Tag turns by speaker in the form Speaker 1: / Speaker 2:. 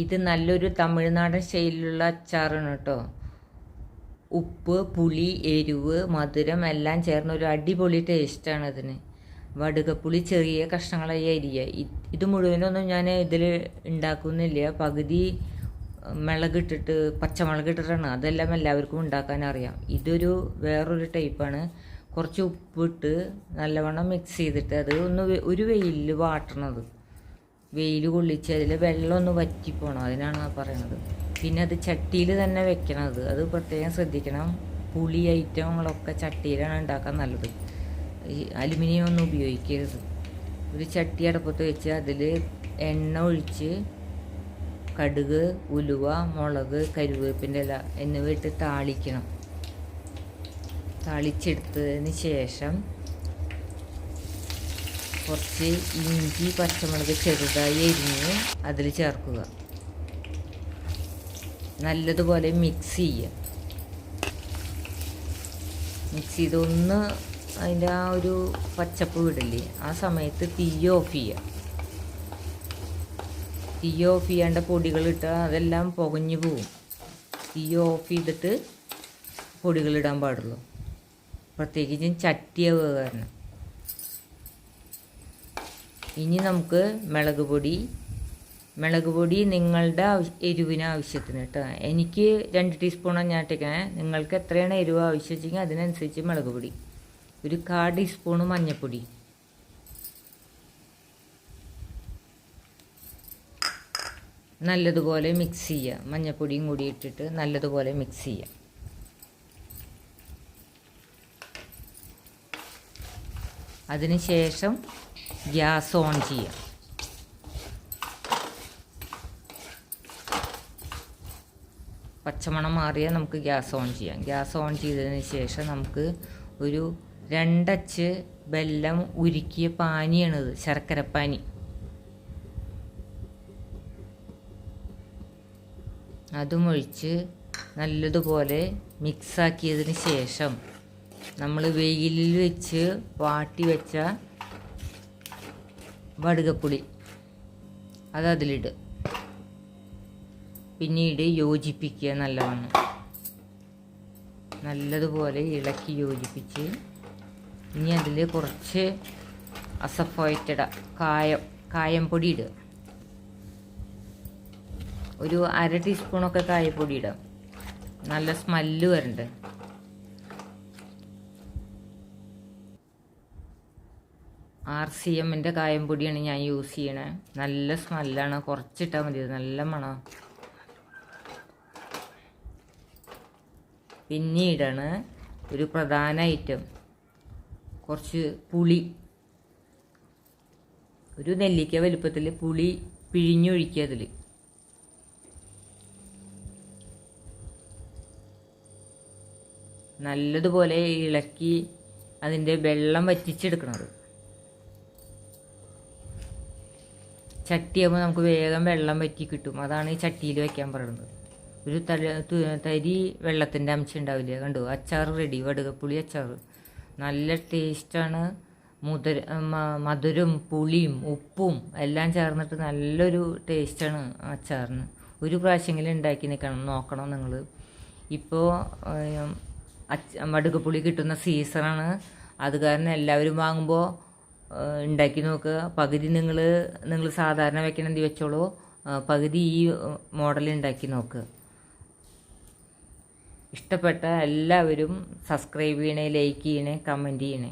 Speaker 1: ഇത് നല്ലൊരു തമിഴ്നാടൻ ശൈലിയിലുള്ള അച്ചാറാണ് കേട്ടോ. ഉപ്പ് പുളി എരിവ് മധുരം എല്ലാം ചേർന്ന ഒരു അടിപൊളി ടേസ്റ്റാണ് ഇതിന് വടുകപ്പുളി ചെറിയ കഷ്ണങ്ങളായി അരിയുക ഇത് മുഴുവനൊന്നും ഞാൻ ഇതിൽ ഉണ്ടാക്കുന്നില്ല. പകുതി മുളകിട്ടിട്ട് പച്ചമുളക് ഇട്ടിട്ടാണ്. അതെല്ലാം എല്ലാവർക്കും ഉണ്ടാക്കാൻ അറിയാം. ഇതൊരു വേറൊരു ടൈപ്പാണ്. കുറച്ച് ഉപ്പിട്ട് നല്ലവണ്ണം മിക്സ് ചെയ്തിട്ട് അത് ഒന്ന് ഒരു വെയിലിൽ വാട്ടണത് വെയിൽ കൊള്ളിച്ച് അതിൽ വെള്ളം ഒന്ന് വറ്റിപ്പോണം. അതിനാണ് പറയണത്. പിന്നെ അത് ചട്ടിയിൽ തന്നെ വെക്കണത് അത് പ്രത്യേകം ശ്രദ്ധിക്കണം. പുളി ഐറ്റങ്ങളൊക്കെ ചട്ടിയിലാണ് ഉണ്ടാക്കാൻ നല്ലത്. ഈ അലുമിനിയം ഒന്നും ഉപയോഗിക്കരുത്. ഒരു ചട്ടി അടപ്പത്ത് വെച്ച് അതിൽ എണ്ണ ഒഴിച്ച് കടുക് ഉലുവ മുളക് കരുവേപ്പിന്റെ ഇല എന്നിവ ഇട്ട് താളിക്കണം. താളിച്ചെടുത്തതിന് ശേഷം കുറച്ച് ഇഞ്ചി പച്ചമുളക് ചെറുതായി എരിഞ്ഞ് അതിൽ ചേർക്കുക. നല്ലതുപോലെ മിക്സ് ചെയ്യുക. മിക്സ് ചെയ്ത് ഒന്ന് അതിന്റെ ആ ഒരു പച്ചപ്പ് വിടില്ലേ ആ സമയത്ത് തീ ഓഫ് ചെയ്യുക. തീ ഓഫ് ചെയ്യാണ്ട പൊടികളിട്ടാൽ അതെല്ലാം പുകഞ്ഞു പോവും. തീ ഓഫ് ചെയ്തിട്ട് പൊടികളിടാൻ പാടുള്ളൂ. പ്രത്യേകിച്ചും ചട്ടിയ കാരണം. ഇനി നമുക്ക് മുളക് പൊടി. മുളക് പൊടി നിങ്ങളുടെ എരിവിന് ആവശ്യത്തിന് കേട്ടോ എനിക്ക് രണ്ട് ടീസ്പൂണാണ് ഞാൻ ഇട്ടേക്കണേ. നിങ്ങൾക്ക് എത്രയാണ് എരിവ് ആവശ്യം വെച്ചെങ്കിൽ അതിനനുസരിച്ച് മുളക് പൊടി. ഒരു കാ ടീസ്പൂണ് മഞ്ഞൾപ്പൊടി. നല്ലതുപോലെ മിക്സ് ചെയ്യുക മഞ്ഞൾപ്പൊടിയും കൂടി ഇട്ടിട്ട് നല്ലതുപോലെ മിക്സ് ചെയ്യുക അതിനുശേഷം ഗ്യാസ് ഓൺ ചെയ്യാം പച്ചമണം മാറിയാൽ നമുക്ക് ഗ്യാസ് ഓൺ ചെയ്യാം. ഗ്യാസ് ഓൺ ചെയ്തതിന് ശേഷം നമുക്ക് ഒരു രണ്ടച്ച് വെല്ലം ഉരുക്കിയ പാനിയാണിത് ശർക്കരപ്പാനി. അതും ഒഴിച്ച് നല്ലതുപോലെ മിക്സാക്കിയതിന് ശേഷം നമ്മൾ വെയിലിൽ വെച്ച് വാട്ടി വെച്ച വടുകപ്പുളി അത് അതിലിടുക പിന്നീട് യോജിപ്പിക്കുക നല്ലവണ്ണം. നല്ലതുപോലെ ഇളക്കി യോജിപ്പിച്ച് ഇനി അതിൽ കുറച്ച് അസഫോയിറ്റഡ കായം കായം പൊടി ഇടുക. ഒരു അര ടീസ്പൂണൊക്കെ കായപ്പൊടി ഇടാം. നല്ല സ്മെല്ല് വരണ്ടേ. ആർ സി എമ്മിന്റെ കായം പൊടിയാണ് ഞാൻ യൂസ് ചെയ്യണേ. നല്ല സ്മെല്ലാണ്. കുറച്ചിട്ടാൽ മതി. നല്ല മണം. പിന്നീടാണ് ഒരു പ്രധാന ഐറ്റം കുറച്ച് പുളി. ഒരു നെല്ലിക്ക വലുപ്പത്തിൽ പുളി പിഴിഞ്ഞൊഴിക്കുക അതിൽ നല്ലതുപോലെ ഇളക്കി അതിന്റെ വെള്ളം വറ്റിച്ചെടുക്കണത് ചട്ടിയാകുമ്പോൾ നമുക്ക് വേഗം വെള്ളം വറ്റി കിട്ടും. അതാണ് ഈ ചട്ടിയിൽ വെക്കാൻ പറയുന്നത്. ഒരു തല തരി വെള്ളത്തിന്റെ അംശം ഉണ്ടാവില്ല? കണ്ടു? അച്ചാർ റെഡി വടുകപ്പുളി അച്ചാർ നല്ല ടേസ്റ്റാണ് മുതര മധുരം പുളിയും ഉപ്പും എല്ലാം ചേർന്നിട്ട് നല്ലൊരു ടേസ്റ്റാണ് അച്ചാറിന്. ഒരു പ്രാവശ്യമെങ്കിലും ഉണ്ടാക്കി നിൽക്കണം നോക്കണം നിങ്ങൾ ഇപ്പോൾ വടുകപ്പുളി കിട്ടുന്ന സീസണാണ് അത് കാരണം എല്ലാവരും വാങ്ങുമ്പോൾ ഉണ്ടാക്കി നോക്കുക. പകുതി നിങ്ങൾ നിങ്ങൾ സാധാരണ വെക്കണമെങ്കിൽ വെച്ചോളൂ. പകുതി ഈ മോഡൽ ഉണ്ടാക്കി നോക്കുക. ഇഷ്ടപ്പെട്ട എല്ലാവരും സബ്സ്ക്രൈബ് ചെയ്യണേ ലൈക്ക് ചെയ്യണേ കമന്റ് ചെയ്യണേ.